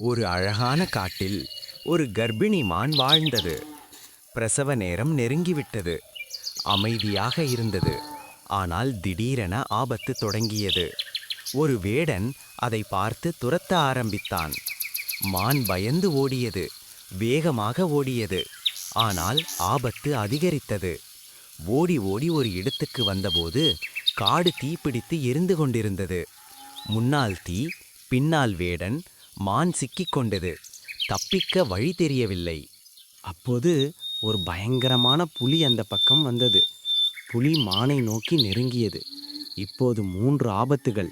ஒரு அழகான காட்டில் ஒரு கர்ப்பிணி மான் வாழ்ந்தது. பிரசவ நேரம் நெருங்கிவிட்டது. அமைதியாக இருந்தது. ஆனால் திடீரென ஆபத்து தொடங்கியது. ஒரு வேடன் அதை பார்த்து துரத்த ஆரம்பித்தான். மான் பயந்து ஓடியது. வேகமாக ஓடியது. ஆனால் ஆபத்து அதிகரித்தது. ஓடி ஓடி ஒரு இடத்துக்கு வந்தபோது காடு தீப்பிடித்து எரிந்து கொண்டிருந்தது. முன்னால் தீ பின்னால் வேடன் மான் சிக்கிக்கொண்டது தப்பிக்க வழி தெரியவில்லை. அப்போது ஒரு பயங்கரமான புலி அந்த பக்கம் வந்தது. புலி மானை நோக்கி நெருங்கியது. இப்போது மூன்று ஆபத்துகள்.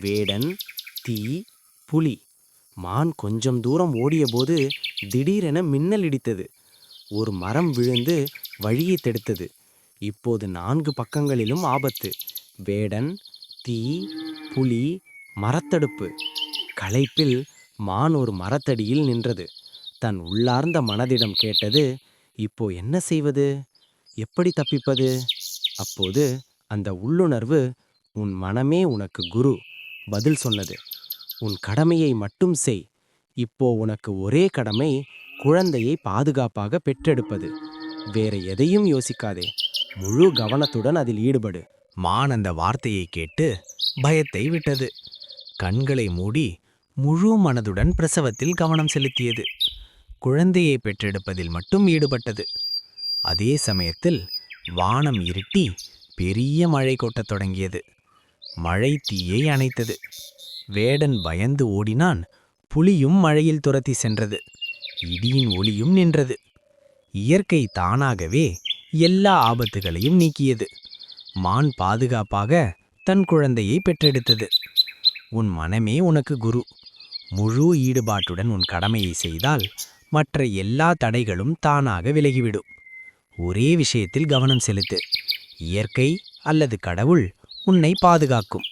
வேடன் தீ புலி. மான் கொஞ்சம் தூரம் ஓடியபோது திடீரென மின்னல் இடித்தது. ஒரு மரம் விழுந்து வழியை தடுத்தது. இப்போது நான்கு பக்கங்களிலும் ஆபத்து. வேடன் தீ புலி மரத்தடுப்பு. களைப்பில் மான் ஒரு மரத்தடியில் நின்றது. தன் உள்ளார்ந்த மனதிடம் கேட்டது இப்போ என்ன செய்வது? எப்படி தப்பிப்பது? அப்போது அந்த உள்ளுணர்வு உன் மனமே உனக்கு குரு பதில் சொன்னது. உன் கடமையை மட்டும் செய். இப்போ உனக்கு ஒரே கடமை குழந்தையை பாதுகாப்பாக பெற்றெடுப்பது. வேற எதையும் யோசிக்காதே. முழு கவனத்துடன் அதில் ஈடுபடு. மான் அந்த வார்த்தையை கேட்டு பயத்தை விட்டது. கண்களை மூடி முழு மனதுடன் பிரசவத்தில் கவனம் செலுத்தியது. குழந்தையை பெற்றெடுப்பதில் மட்டும் ஈடுபட்டது. அதே சமயத்தில் வானம் இருட்டி பெரிய மழை கொட்டத் தொடங்கியது. மழை தீயை அணைத்தது. வேடன் பயந்து ஓடினான். புலியும் மழையில் துரத்தி சென்றது. இடியின் ஒளியும் நின்றது. இயற்கை தானாகவே எல்லா ஆபத்துகளையும் நீக்கியது. மான் பாதுகாப்பாக தன் குழந்தையை பெற்றெடுத்தது. உன் மனமே உனக்கு குரு. முழு ஈடுபாட்டுடன் உன் கடமையை செய்தால் மற்ற எல்லா தடைகளும் தானாக விலகிவிடும். ஒரே விஷயத்தில் கவனம் செலுத்து. இயற்கை அல்லது கடவுள் உன்னை பாதுகாக்கும்.